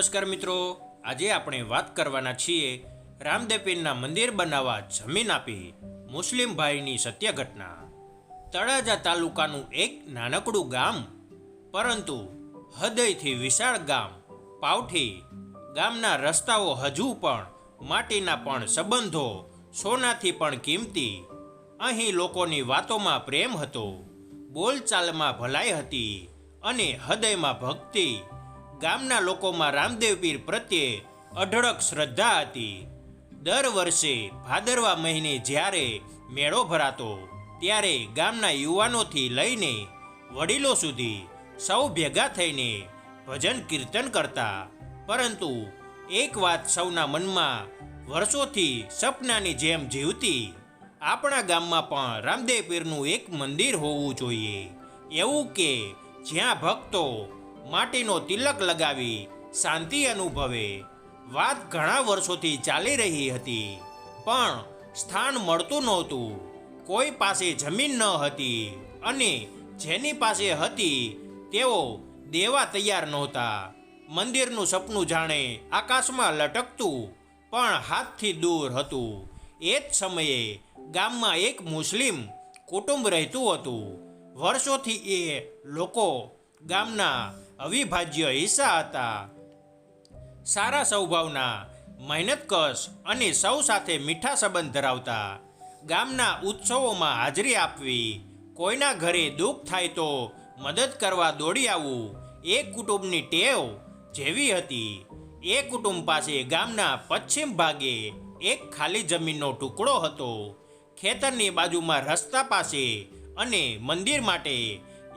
નમસ્કાર મિત્રો. આજે આપણે વાત કરવાના છીએ રામદેપીનના મંદિર બનાવવા જમીન આપી મુસ્લિમ ભાઈની સત્ય ઘટના તળાજા તાલુકાનું એક નાનકડું ગામ, પરંતુ હૃદયથી વિશાળ ગામ પાવઠી ગામના રસ્તાઓ હજુ પણ માટીના પણ સંબંધો, સોનાથી પણ કિંમતી. અહીં લોકોની વાતોમાં પ્રેમ હતો, બોલચાલમાં ભલાઈ હતી અને હૃદયમાં ભક્તિ ગામના લોકોમાં રામદેવ પીર પ્રત્યે અઢળક શ્રદ્ધા હતી. દર વર્ષે ભાદરવા મહિને જ્યારે મેળો ભરાતો, ત્યારે ગામના યુવાનોથી લઈને વડીલો સુધી સૌ ભેગા થઈને ભજન કીર્તન કરતા. પરંતુ એક વાત સૌના મનમાં વર્ષોથી સપનાની જેમ જીવતી, આપણા ગામમાં પણ રામદેવ પીરનું એક મંદિર હોવું જોઈએ. એવું કે જ્યાં ભક્તો માટીનો તિલક લગાવી શાંતિ અનુભવે. વાત ઘણા વર્ષોથી ચાલી રહી હતી, પણ સ્થાન મળતું નહોતું. કોઈ પાસે જમીન ન હતી અને જેની પાસે હતી તેઓ દેવા તૈયાર નહોતા. મંદિરનું સપનું જાણે આકાશમાં લટકતું, પણ હાથથી દૂર હતું. એ જ સમયે ગામમાં એક મુસ્લિમ કુટુંબ રહેતું હતું. વર્ષોથી એ લોકો ગામના અવિભાજ્ય હિસ્સા હતા. સારા સ્વભાવના મહેનતકશ અને સૌ સાથે મીઠા સંબંધ ધરાવતા ગામના ઉત્સવોમાં હાજરી આપવી, કોઈના ઘરે દુઃખ થાય તો મદદ કરવા દોડી આવવું એ કુટુંબની ટેવ જેવી હતી. એ કુટુંબ પાસે ગામના પશ્ચિમ ભાગે એક ખાલી જમીનનો ટુકડો હતો. ખેતરની બાજુમાં રસ્તા પાસે અને મંદિર માટે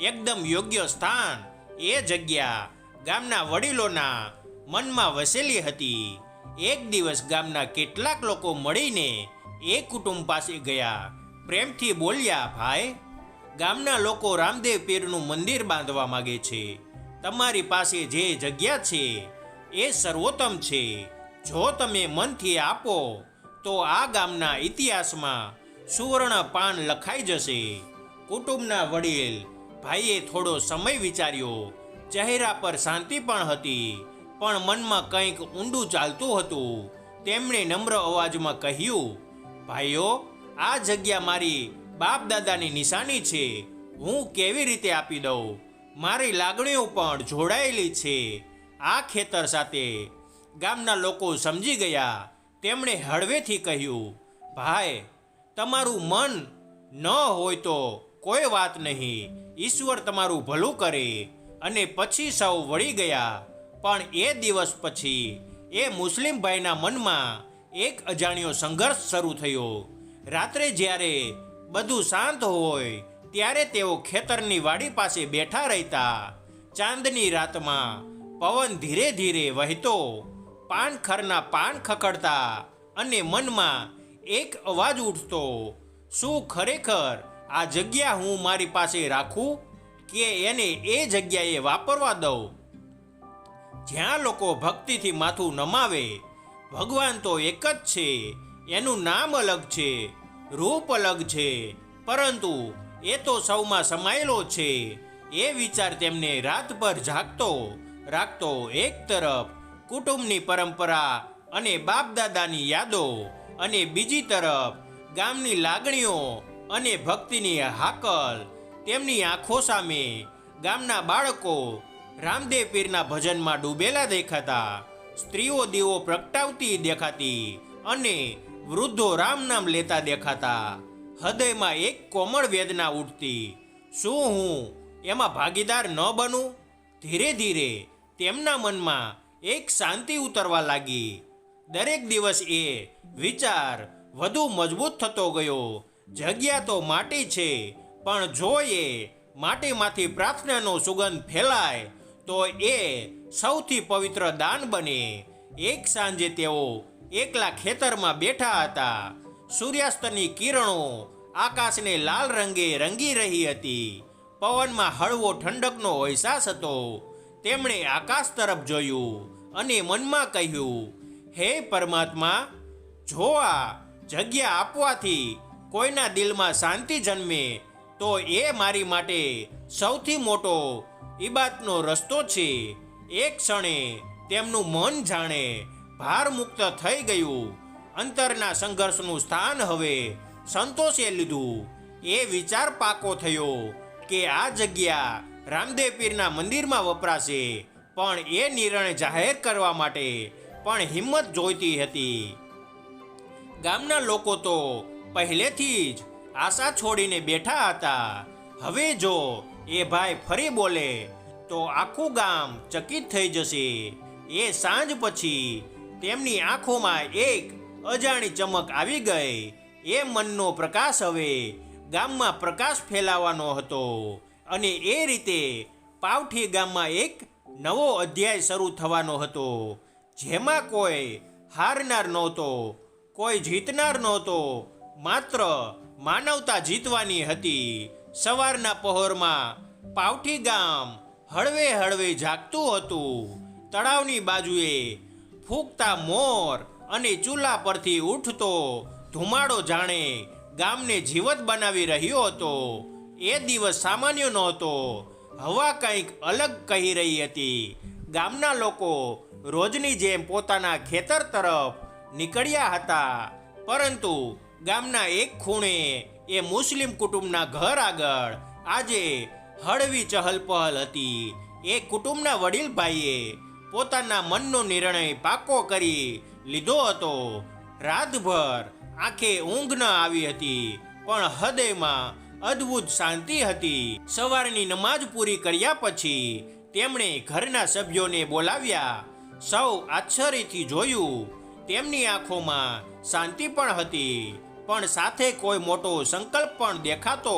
એકદમ યોગ્ય સ્થાન. એ જગ્યા ગામના વડીલોના મનમાં વસેલી હતી. એક દિવસ ગામના કેટલાક લોકો મળીને એ કુટુંબ પાસે ગયા. પ્રેમથી બોલ્યા, ભાઈ, ગામના લોકો રામદેવ પીરનું મંદિર બાંધવા માગે છે. તમારી પાસે જે જગ્યા છે એ સર્વોત્તમ છે. જો તમે મનથી આપો, તો આ ગામના ઇતિહાસમાં સુવર્ણ પાન લખાઈ જશે. કુટુંબના વડીલ ભાઈએ થોડો સમય વિચાર્યો. ચહેરા પર શાંતિ પણ હતી, પણ મનમાં કંઈક ઊંડું ચાલતું હતું. તેમણે નમ્ર અવાજમાં કહ્યું, ભાઈઓ, આ જગ્યા મારી બાપ દાદાની નિશાની છે. હું કેવી રીતે આપી દઉં? મારી લાગણીઓ પણ જોડાયેલી છે. આ ખેતર સાથે ગામના લોકો સમજી ગયા. તેમણે હળવેથી કહ્યું, ભાઈ, તમારું મન ન હોય તો કોઈ વાત નહીં. ઈશ્વર તમારું ભલું કરે અને પછી સૌ વળી ગયા. પણ એ દિવસ પછી એ મુસ્લિમ ભાઈના મનમાં એક અજાણ્યો સંઘર્ષ શરૂ થયો. રાત્રે જ્યારે બધું શાંત હોય, ત્યારે તેઓ ખેતરની વાડી પાસે બેઠા રહેતા. ચાંદની રાતમાં પવન ધીરે ધીરે વહેતો પાનખરના પાન ખખડતા અને મનમાં એક અવાજ ઉઠતો, શું ખરેખર આ જગ્યા હું મારી પાસે રાખું કે એને એ જગ્યાએ વાપરવા દઉં. જ્યાં લોકો ભક્તિથી માથું નમાવે, ભગવાન તો એક જ છે, એનું નામ અલગ છે, રૂપ અલગ છે, પરંતુ એ તો સૌમાં સમાયેલો છે, એ વિચાર તેમને રાતભર જાગતો, રાખતો એક તરફ કુટુંબની પરંપરા અને બાપ દાદાની યાદો અને બીજી તરફ ગામની લાગણીઓ અને ભક્તિની હાકલ. તેમની આંખો સામે ગામના બાળકો રામદેવ પીરના ભજનમાં ડૂબેલા દેખાતા. સ્ત્રીઓ દીવો પ્રગટાવતી દેખાતી અને વૃદ્ધો રામ નામ લેતા દેખાતા. હૃદયમાં એક કોમળ વેદના ઉઠતી. શું હું એમાં ભાગીદાર ન બનું? ધીરે ધીરે તેમના મનમાં એક શાંતિ ઉતરવા લાગી. દરેક દિવસ એ વિચાર વધુ મજબૂત થતો ગયો. જગ્યા તો માટી છે, પણ જો એ માટીમાંથી પ્રાર્થનાનો સુગંધ ફેલાય, તો એ સૌથી પવિત્ર દાન બને. એક સાંજે તેઓ એકલા ખેતરમાં બેઠા હતા. સૂર્યાસ્તની કિરણો આકાશને લાલ રંગે રંગી રહી હતી. પવનમાં હળવો ઠંડકનો અહેસાસ હતો. તેમણે આકાશ તરફ જોયું અને મનમાં કહ્યું, હે પરમાત્મા, જો આ જગ્યા આપવાથી કોઈના દિલમાં શાંતિ જન્મે, તો એ મારી માટે સૌથી મોટો ઈબાતનો રસ્તો છે. એક ક્ષણે તેમનું મન જાણે ભારમુક્ત થઈ ગયું. અંતરના સંઘર્ષનું સ્થાન હવે સંતોષે લીધું. એ વિચાર પાકો થયો કે આ જગ્યા રામદેવ પીરના મંદિરમાં વપરાશે, પણ એ નિર્ણય જાહેર કરવા માટે પણ હિંમત જોઈતી હતી. ગામના લોકો તો પહેલેથી જ આશા છોડીને બેઠા હતા. હવે જો એ ભાઈ ફરી બોલે, તો આખું ગામ ચકિત થઈ જશે. એ સાંજ પછી તેમની આંખોમાં એક અજાણી ચમક આવી ગઈ. એ મનનો પ્રકાશ હવે ગામમાં પ્રકાશ ફેલાવાનો હતો અને એ રીતે પાવઠી ગામમાં એક નવો અધ્યાય શરૂ થવાનો હતો. જેમાં કોઈ હારનાર નહોતો, કોઈ જીતનાર નહોતો માત્ર માનવતા જીતવાની હતી. સવારના પહોરમાં પાવઠી ગામ હળવે હળવે જાગતું હતું. તળાવની બાજુએ ફૂંકતા મોર અને ચૂલા પરથી ઉઠતો ધુમાડો જાણે ગામને જીવત બનાવી રહ્યો હતો. એ દિવસ સામાન્ય નહોતો. હવા કંઈક અલગ કહી રહી હતી. ગામના લોકો રોજની જેમ પોતાના ખેતર તરફ નીકળ્યા હતા. પરંતુ ગામના એક ખૂણે એ મુસ્લિમ કુટુંબના ઘર આગળ આજે હળવી ચહલપહલ હતી. એ કુટુંબના વડીલ ભાઈએ પોતાના મનનો નિર્ણય પાકો કરી લીધો હતો. રાતભર આંખે ઊંઘ ન આવી હતી, પણ હૃદયમાં અદ્ભુત શાંતિ હતી. સવારની નમાજ પૂરી કર્યા પછી તેમણે ઘરના સભ્યોને બોલાવ્યા. સૌ આશ્ચર્યથી જોયું, તેમની આંખોમાં શાંતિ પણ હતી. પણ સાથે કોઈ મોટો સંકલ્પ પણ દેખાતો.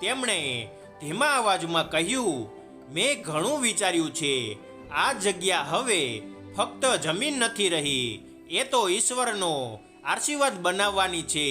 તેમણે ધીમા અવાજમાં કહ્યું, મેં ઘણું વિચાર્યું છે. આ જગ્યા હવે ફક્ત જમીન નથી રહી. એ તો ઈશ્વરનો આશીર્વાદ બનાવવાની છે.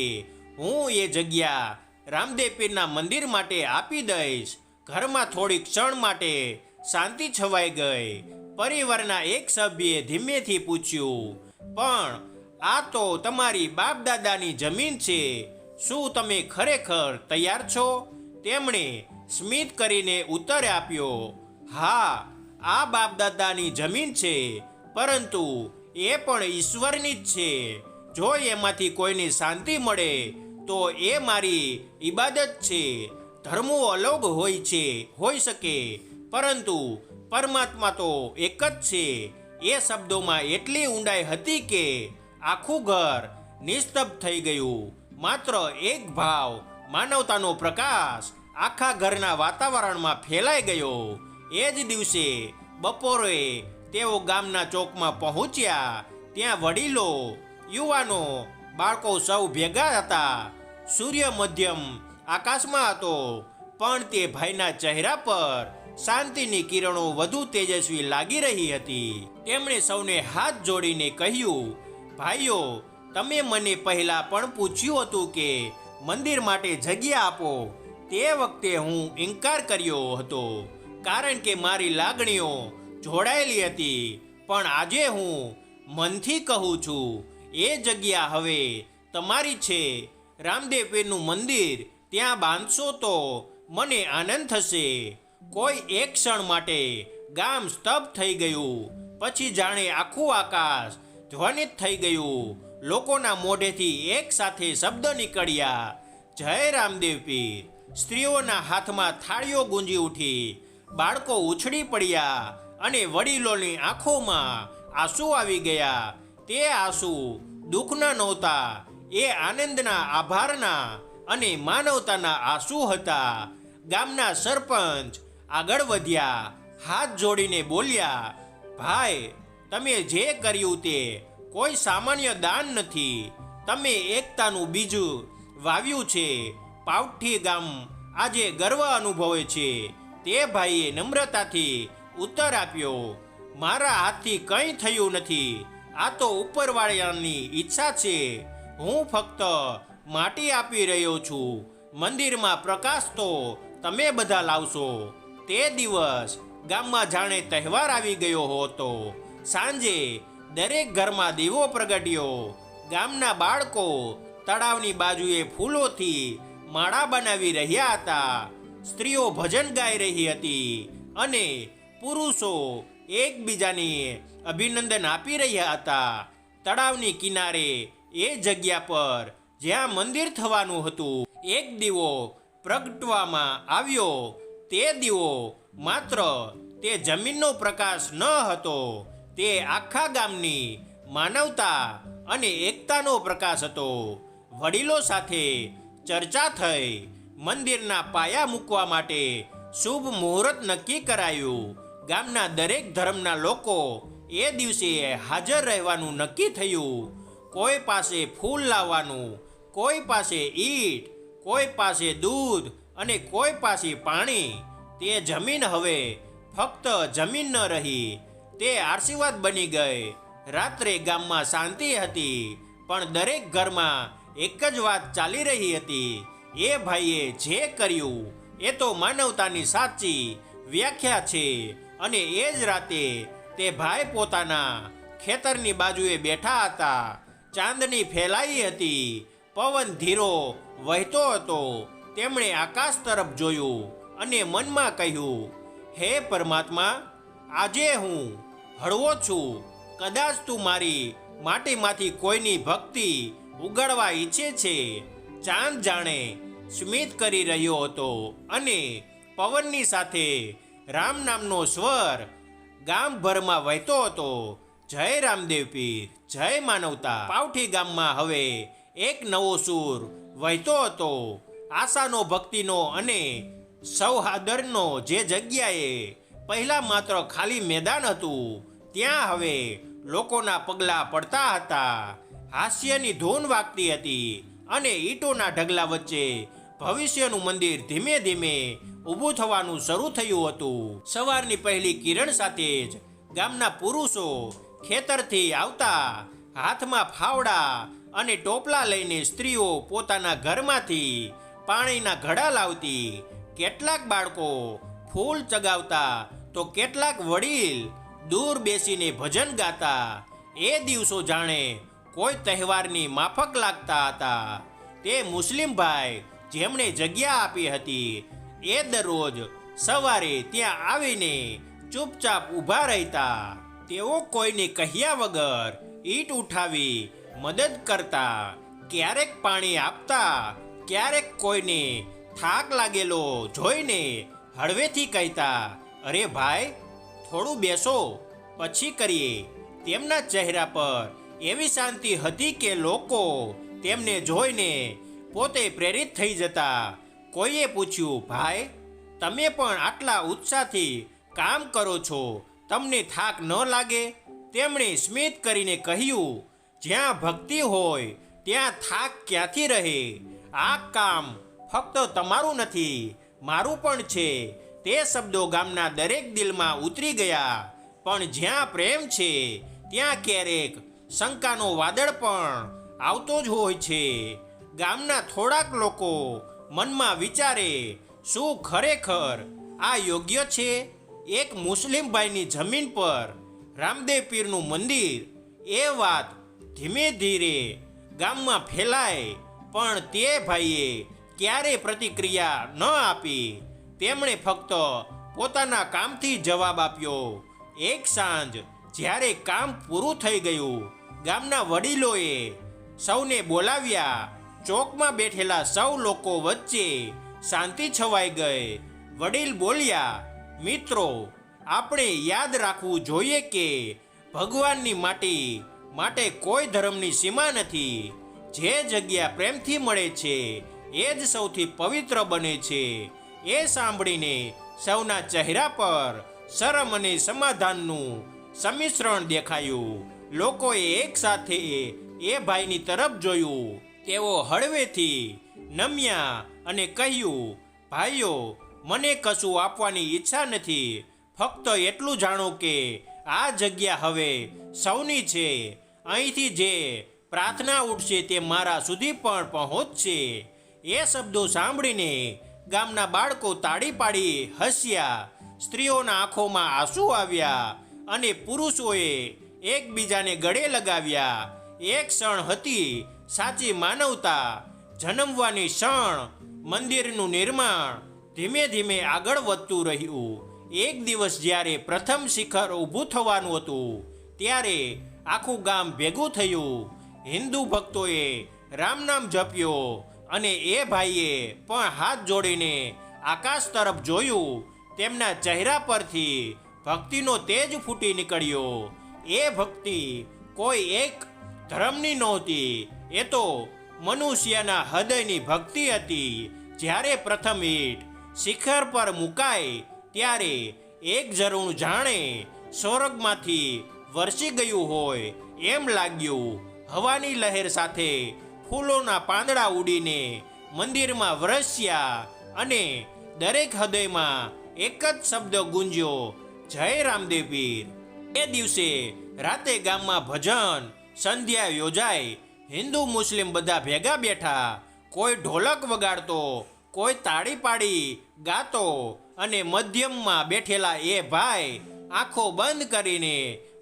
હું એ જગ્યા રામદેવ પીરના મંદિર માટે આપી દઈશ. ઘરમાં થોડી ક્ષણ માટે શાંતિ છવાઈ ગઈ. પરિવારના એક સભ્યે ધીમેથી પૂછ્યું, પણ આ તો તમારી બાપ દાદાની જમીન છે. શું તમે ખરેખર તૈયાર છો? તેમણે સ્મિત કરીને ઉત્તર આપ્યો, હા, આ બાપ દાદાની જમીન છે, પરંતુ એ પણ ઈશ્વરની જ છે. જો એમાંથી કોઈને શાંતિ મળે, તો એ મારી ઈબાદત છે. ધર્મો અલગ હોય છે હોઈ શકે, પરંતુ પરમાત્મા તો એક જ છે. એ શબ્દોમાં એટલી ઊંડાઈ હતી કે આખું ઘર નિસ્તબ્ધ થઈ ગયું. માત્ર એક ભાવ, માનવતાનો પ્રકાશ આખા ઘરના વાતાવરણમાં ફેલાઈ ગયો. એ જ દિવસે બપોરે તેઓ ગામના ચોકમાં પહોંચ્યા. ત્યાં વડીલો, યુવાનો, બાળકો સૌ ભેગા હતા. સૂર્ય મધ્યમ આકાશમાં હતો, પણ તે ભાઈના ચહેરા પર શાંતિની કિરણો વધુ તેજસ્વી લાગી રહી હતી. તેમણે સૌને હાથ જોડીને કહ્યું ભાઈઓ, તમે મને પહેલા પણ પૂછ્યું હતું કે મંદિર માટે જગ્યા આપો. તે વખતે હું ઇનકાર કર્યો હતો, કારણ કે મારી લાગણીઓ જોડાયેલી હતી. પણ આજે હું મનથી કહું છું, એ જગ્યા હવે તમારી છે. રામદેવપીરનું મંદિર ત્યાં બાંધશો તો મને આનંદ થશે. કોઈ એક ક્ષણ માટે ગામ સ્તબ્ધ થઈ ગયું. પછી જાણે આખું આકાશ ધ્વનિત થઈ ગયું. લોકોના મોઢેથી એક સાથે શબ્દ નીકળ્યા. જય રામદેવ પીર. સ્ત્રીઓના હાથમાં થાળીઓ ગુંજી ઉઠી. બાળકો ઉછળી પડ્યા અને વડીલોની આંખોમાં આંસુ આવી ગયા. તે આંસુ દુઃખના નહોતા, એ આનંદના આભારના અને માનવતાના આંસુ હતા. ગામના સરપંચ આગળ વધ્યા, હાથ જોડીને બોલ્યા, ભાઈ તમે જે કર્યું તે કોઈ સામાન્ય દાન નથી. તમે એકતાનું બીજું વાવ્યું છે. પાવઠી ગામ આજે ગર્વ અનુભવે છે. તે ભાઈએ નમ્રતાથી ઉત્તર આપ્યો, મારા હાથથી કંઈ થયું નથી. આ તો ઉપરવાળાની ઈચ્છા છે. હું ફક્ત માટી આપી રહ્યો છું. મંદિરમાં પ્રકાશ તો તમે બધા લાવશો. તે દિવસ ગામમાં જાણે તહેવાર આવી ગયો હતો. સાંજે દરેક ઘરમાં દીવો પ્રગટ્યો. ગામના બાળકો તળાવની બાજુએ ફૂલોથી માળા બનાવી રહ્યા હતા. સ્ત્રીઓ ભજન ગાઈ રહી હતી અને પુરુષો એકબીજાને અભિનંદન આપી રહ્યા હતા. તળાવની કિનારે એ જગ્યા પર જ્યાં મંદિર થવાનું હતું, એક દીવો પ્રગટવામાં આવ્યો. તે દીવો માત્ર તે જમીનનો પ્રકાશ ન હતો તે આખા ગામની માનવતા અને એકતાનો પ્રકાશ હતો. વડીલો સાથે ચર્ચા થઈ, મંદિરના પાયા મૂકવા માટે શુભ મુહૂર્ત નક્કી કરાયું. ગામના દરેક ધર્મના લોકો એ દિવસે હાજર રહેવાનું નક્કી થયું. કોઈ પાસે ફૂલ લાવવાનું, કોઈ પાસે ઈટ, કોઈ પાસે દૂધ અને કોઈ પાસે પાણી. તે જમીન હવે ફક્ત જમીન ન રહી તે આશીર્વાદ બની ગઈ. રાત્રે ગામમાં શાંતિ હતી, પણ દરેક ઘરમાં એક જ વાત ચાલી રહી હતી. એ ભાઈએ જે કર્યું, એ તો માનવતાની સાચી વ્યાખ્યા છે અને એ જ રાતે તે ભાઈ પોતાના ખેતરની બાજુએ બેઠા હતા. ચાંદની ફેલાઈ હતી, પવન ધીરો વહેતો હતો. તેમણે આકાશ તરફ જોયું અને મનમાં કહ્યું, હે પરમાત્મા, આજે હું હળવો છું. કદાચ તું મારી માટીમાંથી કોઈની ભક્તિ ઉગાડવા ઈચ્છે છે. ચાંદ જાણે સ્મિત કરી રહ્યો હતો અને પવનની સાથે રામ નામનો સ્વર ગામભરમાં વહેતો હતો. જય રામદેવ પીર, જય માનવતા. પાવઠી ગામમાં હવે એક નવો સૂર વહેતો હતો. આશાનો ભક્તિનો અને સૌહાદરનો જે જગ્યાએ પહેલા માત્ર ખાલી મેદાન હતું. ત્યાં હવે લોકોના પગલાં પડતા હતા. હાસ્યની ધૂન વાગતી હતી અને ઈંટોના ઢગલા વચ્ચે ભવિષ્યનું મંદિર ધીમે ધીમે ઊભું થવાનું શરૂ થયું હતું. સવારની પહેલી કિરણ સાથે જ ગામના પુરુષો ખેતરથી આવતા હાથમાં ફાવડા અને ટોપલા લઈને સ્ત્રીઓ પોતાના ઘરમાંથી પાણીના ઘડા લાવતી કેટલાક બાળકો ફૂલ ચગાવતા તો કેટલાક વડીલ દૂર બેસીને ભજન ગાતા. એ દિવસો જાણે કોઈ તહેવારની માફક લાગતા હતા. તે મુસ્લિમ ભાઈ જેમણે જગ્યા આપી હતી, એ દરરોજ સવારે ત્યાં આવીને ચૂપચાપ ઊભા રહેતા. તેઓ કોઈને કહ્યા વગર ઈટ ઉઠાવી મદદ કરતા, ક્યારેક પાણી આપતા, ક્યારેક કોઈને થાક લાગેલો જોઈને હળવેથી કહેતા, અરે ભાઈ, થોડું બેસો, પછી કરીએ. તેમના ચહેરા પર એવી શાંતિ હતી કે લોકો તેમને જોઈને પોતે પ્રેરિત થઈ જતા, કોઈએ પૂછ્યું, ભાઈ, તમે પણ આટલા ઉત્સાહથી કામ કરો છો, તમને થાક ન લાગે? તેમણે સ્મિત કરીને કહ્યું, જ્યાં ભક્તિ હોય, ત્યાં થાક ક્યાંથી રહે? આ કામ ફક્ત તમારું નથી મારું પણ છે. તે શબ્દો ગામના દરેક દિલમાં ઉતરી ગયા. પણ જ્યાં પ્રેમ છે, ત્યાં ક્યારેક શંકાનો વાદળ પણ આવતો જ હોય છે. ગામના થોડાક લોકો મનમાં વિચારે, શું ખરેખર આ યોગ્ય છે? એક મુસ્લિમ ભાઈની જમીન પર રામદેવ પીરનું મંદિર, એ વાત ધીમે ધીરે ગામમાં ફેલાય. પણ તે ભાઈએ ક્યારેય પ્રતિક્રિયા ન આપી. તેમણે ફક્ત પોતાના કામથી જવાબ આપ્યો. એક સાંજ જ્યારે કામ પૂરું થઈ ગયું, ગામના વડીલોએ સૌને બોલાવ્યા. ચોકમાં બેઠેલા સૌ લોકો વચ્ચે શાંતિ છવાઈ ગઈ. વડીલ બોલ્યા, મિત્રો, આપણે યાદ રાખવું જોઈએ કે ભગવાનની માટી માટે કોઈ ધર્મની સીમા નથી. જે જગ્યા પ્રેમથી મળે છે એ જ સૌથી પવિત્ર બને છે. એ સાંભળીને સૌના ચહેરા પર શરમ અને સમાધાનનું સમિશ્રણ દેખાયું. લોકોએ એકસાથે એ ભાઈની તરફ જોયું. તેઓ હળવેથી નમ્યા અને કહ્યું, ભાઈઓ, મને કશું આપવાની ઈચ્છા નથી. ફક્ત એટલું જાણો કે આ જગ્યા હવે સૌની છે. અહીંથી જે પ્રાર્થના ઉઠશે તે મારા સુધી પણ પહોંચશે. એ શબ્દો સાંભળીને ગામના બાળકો તાળી પાડી હસ્યા. સ્ત્રીઓના આંખોમાં આંસુ આવ્યા અને પુરુષોએ એકબીજાને ગળે લગાવ્યા. એક ક્ષણ હતી સાચી માનવતા, જન્મવાની ક્ષણ, મંદિરનું નિર્માણ, ધીમે ધીમે આગળ વધતું રહ્યું. એક દિવસ જ્યારે પ્રથમ શિખર ઊભું થવાનું હતું, ત્યારે આખું ગામ ભેગું થયું. હિન્દુ ભક્તોએ રામ નામ જપ્યો. અને એ ભાઈએ પણ હાથ જોડીને આકાશ તરફ જોયું, તેમના ચહેરા પરથી ભક્તિનો તેજ ફૂટી નીકળ્યો. એ ભક્તિ કોઈ એક ધર્મની નહોતી, એ તો મનુષ્યના હૃદયની ભક્તિ હતી. જ્યારે પ્રથમ ઈટ શિખર પર મુકાય, ત્યારે એક જરૂણ જાણે સ્વર્ગમાંથી વરસી ગયું હોય એમ લાગ્યું. હવાની લહેર સાથે ફૂલોના પાંદડા ઉડીને મંદિરમાં વરસ્યા અને દરેક હૃદયમાં એક જ શબ્દ ગુંજ્યો, જય રામદેવ એ દિવસે રાતે ગામમાં ભજન સંધ્યા યોજાય હિન્દુ મુસ્લિમ બધા ભેગા બેઠા, કોઈ ઢોલક વગાડતો, કોઈ તાળી પાડી, ગાતો અને મધ્યમમાં બેઠેલા એ ભાઈ આંખો બંધ કરીને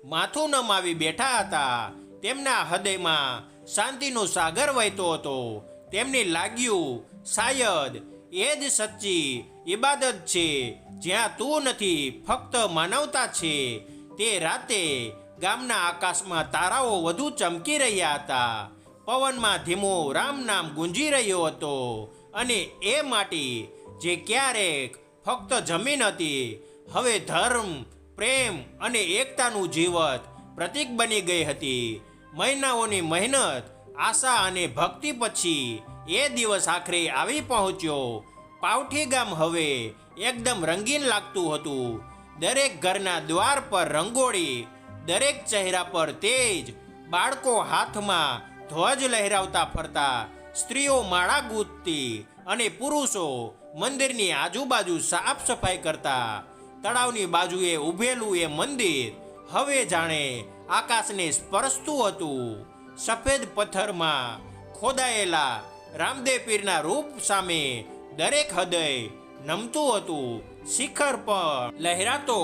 માથું નમાવી બેઠા હતા. તેમના હૃદયમાં શાંતિનો સાગર વહેતો હતો. તેમને લાગ્યું શાયદ એ જ સચ્ચી ઇબાદત છે, જ્યાં તું નથી, ફક્ત માનવતા છે. તે રાતે ગામના આકાશમાં તારાઓ વધુ ચમકી રહ્યા હતા. પવનમાં ધીમો રામ નામ ગુંજી રહ્યો હતો અને એ માટી જે ક્યારેક ફક્ત જમીન હતી, હવે ધર્મ, પ્રેમ અને એકતાનું જીવત પ્રતીક બની ગઈ હતી. મહિનાઓની મહેનત, આશા અને ભક્તિ પછી એ દિવસ આખરે આવી પહોંચ્યો. પાવઠી ગામ હવે એકદમ રંગીન લાગતું હતું. દરેક ઘરના દ્વાર પર રંગોળી, દરેક ચહેરા પર તેજ, બાળકો હાથમાં ધ્વજ લહેરાવતા ફરતા, સ્ત્રીઓ માળા ગૂંથતી અને પુરુષો મંદિરની આજુબાજુ સાફ સફાઈ કરતા. તળાવની બાજુએ ઊભેલું એ મંદિર હવે જાણે આકાશને સ્પર્શતું હતું. સફેદ પથ્થરમાં ખોદાયેલા રામદેવ પીરના રૂપ સામે દરેક હૃદય નમતું હતું. શિખર પર લહેરાતો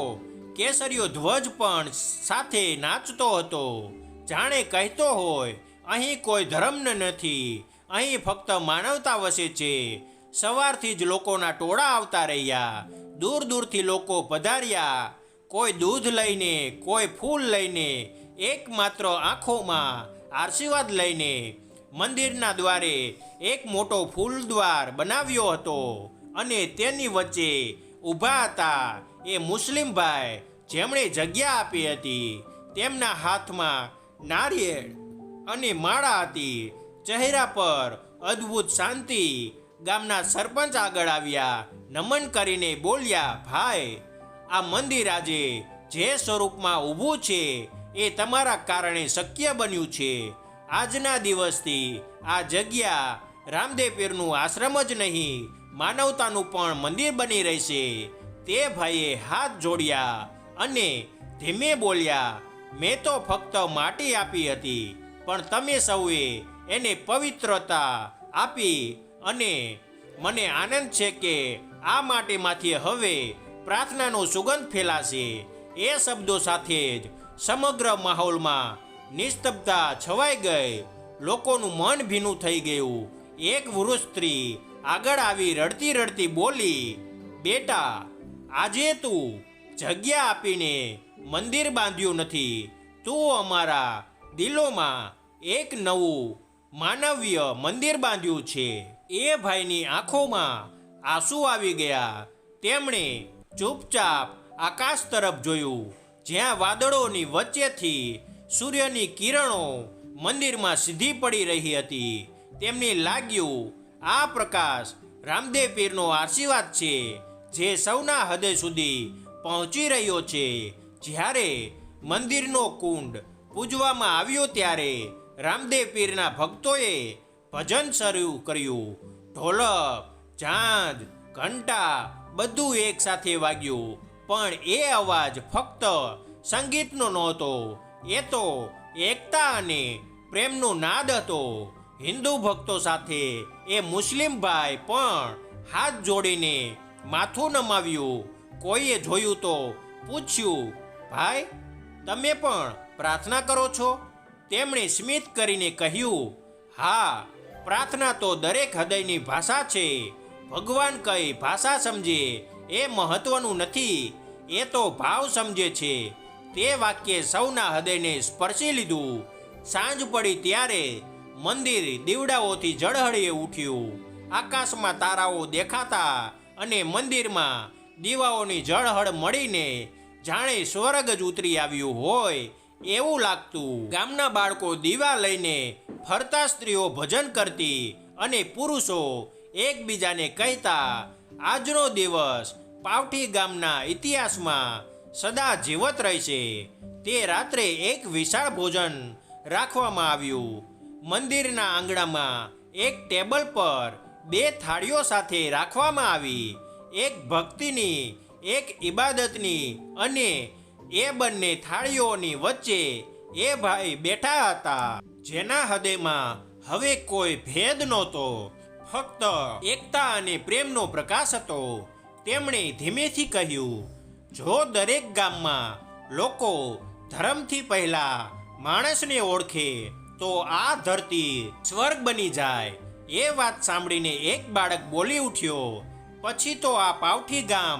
કેસરીયો ધ્વજ પણ સાથે નાચતો હતો. જાણે કહેતો હોય, અહીં કોઈ ધર્મન નથી, અહીં ફક્ત માનવતા વસે છે. સવારથી જ લોકોના ટોળા આવતા રહ્યા, દૂર દૂરથી લોકો પધાર્યા કોઈ દૂધ લઈને, કોઈ ફૂલ લઈને, એકમાત્ર આંખોમાં આશીર્વાદ લઈને મંદિરના દ્વારે એક મોટો ફૂલ દ્વાર બનાવ્યો હતો અને તેની વચ્ચે ઊભા હતા એ મુસ્લિમ ભાઈ જેમણે જગ્યા આપી હતી. તેમના હાથમાં નારિયેળ અને માળા હતી. ચહેરા પર અદ્ભુત શાંતિ ગામના સરપંચ આગળ આવ્યા, નમન કરીને બોલ્યા, ભાઈ આ મંદિર આજે જે સ્વરૂપમાં ઊભું છે, એ તમારા કારણે શક્ય બન્યું છે. આજના દિવસથી આ જગ્યા રામદેવ પીરનું આશ્રમ જ નહીં, માનવતાનું પણ મંદિર બની રહેશે. તે ભાઈએ હાથ જોડ્યા અને ધીમે બોલ્યા, મેં તો ફક્ત માટી આપી હતી, પણ તમે સૌએ એને પવિત્રતા આપી અને મને આનંદ છે કે આ માટીમાંથી હવે પ્રાર્થનાનો સુગંધ ફેલાશે. એ શબ્દો સાથે જ સમગ્ર માહોલમાં નિસ્તબ્ધતા છવાઈ ગઈ. લોકોનું મન ભીનું થઈ ગયું. એક વૃદ્ધ સ્ત્રી આગળ આવી રડતી રડતી બોલી, બેટા, આજે તું જગ્યા આપીને મંદિર બાંધ્યું નથી. તું અમારા દિલોમાં એક નવું માનવીય મંદિર બાંધ્યું છે. એ ભાઈની આંખોમાં આંસુ આવી ગયા. તેમણે ચૂપચાપ આકાશ તરફ જોયું. જ્યાં વાદળોની વચ્ચેથી સૂર્યની કિરણો મંદિરમાં સીધી પડી રહી હતી. તેમને લાગ્યું, આ પ્રકાશ રામદેવ પીરનો આશીર્વાદ છે, જે સૌના હૃદય સુધી પહોંચી રહ્યો છે. જ્યારે મંદિરનો કુંડ પૂજવામાં આવ્યો ત્યારે રામદેવ પીરના ભક્તોએ ભજન શરૂ કર્યું. ઢોલક ઝાંઝ ઘંટા બધું એકસાથે વાગ્યું. પણ એ અવાજ ફક્ત સંગીતનો નહોતો. એ તો એકતા અને પ્રેમનો નાદ હતો. હિન્દુ ભક્તો સાથે એ મુસ્લિમ ભાઈ પણ હાથ જોડીને માથું નમાવ્યું. કોઈએ જોયું તો પૂછ્યું, ભાઈ, તમે પણ પ્રાર્થના કરો છો? તેમણે સ્મિત કરીને કહ્યું, હા, પ્રાર્થના તો દરેક હૃદયની ભાષા છે. ભગવાન કઈ ભાષા સમજે એ મહત્વનું નથી, એ તો ભાવ સમજે છે. તે વાક્યે સૌના હૃદયને સ્પર્શી લીધું. સાંજ પડી ત્યારે મંદિર દીવડાઓથી ઝળહળીએ ઉઠ્યું. આકાશમાં તારાઓ દેખાતા અને મંદિરમાં દીવાઓની ઝળહળ મળીને જાણે સ્વર્ગ જ ઉતરી આવ્યું હોય એવું લાગતું. ગામના બાળકો દીવા લઈને ફરતા સ્ત્રીઓ ભજન કરતી અને પુરુષો એકબીજાને કહેતા, આજનો દિવસ પાવઠી ગામના ઇતિહાસમાં સદા જીવત રહેશે. તે રાત્રે એક વિશાળ ભોજન રાખવામાં આવ્યું. મંદિરના આંગણામાં એક ટેબલ પર બે થાળીઓ સાથે રાખવામાં આવી. એક ભક્તિની, એક ઇબાદતની અને એ બંને થાળીઓની વચ્ચે એ ભાઈ બેઠા હતા, જેના હૃદયમાં હવે કોઈ ભેદ નહોતો. ફક્ત એકતા અને પ્રેમનો પ્રકાશ હતો. તેમણે ધીમેથી કહ્યું, જો દરેક ગામમાં લોકો ધર્મથી પહેલા માણસને ઓળખે, તો આ ધરતી સ્વર્ગ બની જાય. એ વાત સાંભળીને એક બાળક બોલી ઉઠ્યો, પછી તો આ પાવઠી ગામ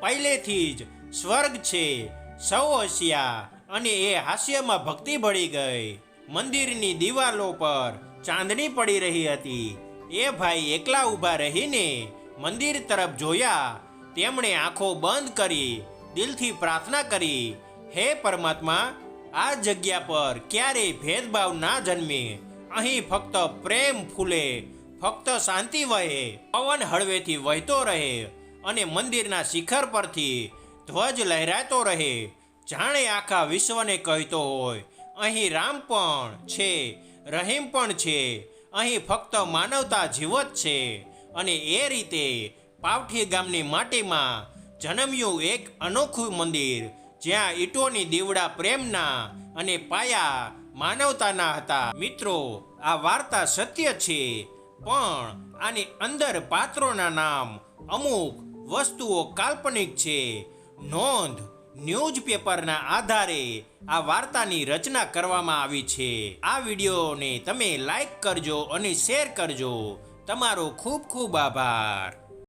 પહેલેથી જ સ્વર્ગ છે, સૌ હસ્યા અને એ હાસ્યમાં ભક્તિ ભળી ગઈ. મંદિરની દિવાલો પર ચાંદણી પડી રહી હતી. એ ભાઈ એકલા ઊભા રહીને મંદિર તરફ જોયા. તેમણે આંખો બંધ કરી, દિલથી પ્રાર્થના કરી, હે પરમાત્મા, આ જગ્યા પર ક્યારેય ભેદભાવ ના જન્મે. અહીં ફક્ત પ્રેમ ફૂલે, ફક્ત શાંતિ વહે, પવન હળવેથી વહેતો રહે અને મંદિરના શિખર પરથી ધ્વજ લહેરાતો રહે. જાણે આખા વિશ્વને કહેતો હોય, અહીં રામ પણ છે, રહીમ પણ છે અહીં ફક્ત માનવતા જીવત છે અને એ રીતે પાવઠી ગામની માટીમાં જન્મ્યું એક અનોખું મંદિર જ્યાં ઈંટોની દીવડા પ્રેમના અને પાયા માનવતાના હતા. મિત્રો, આ વાર્તા સત્ય છે, પણ આની અંદર પાત્રોના નામ અમુક વસ્તુઓ કાલ્પનિક છે. નોંધ, ન્યૂઝપેપરના આધારે આ વાર્તાની રચના કરવામાં આવી છે. આ વિડીયોને તમે લાઈક કરજો અને શેર કરજો. તમારો ખૂબ ખૂબ આભાર.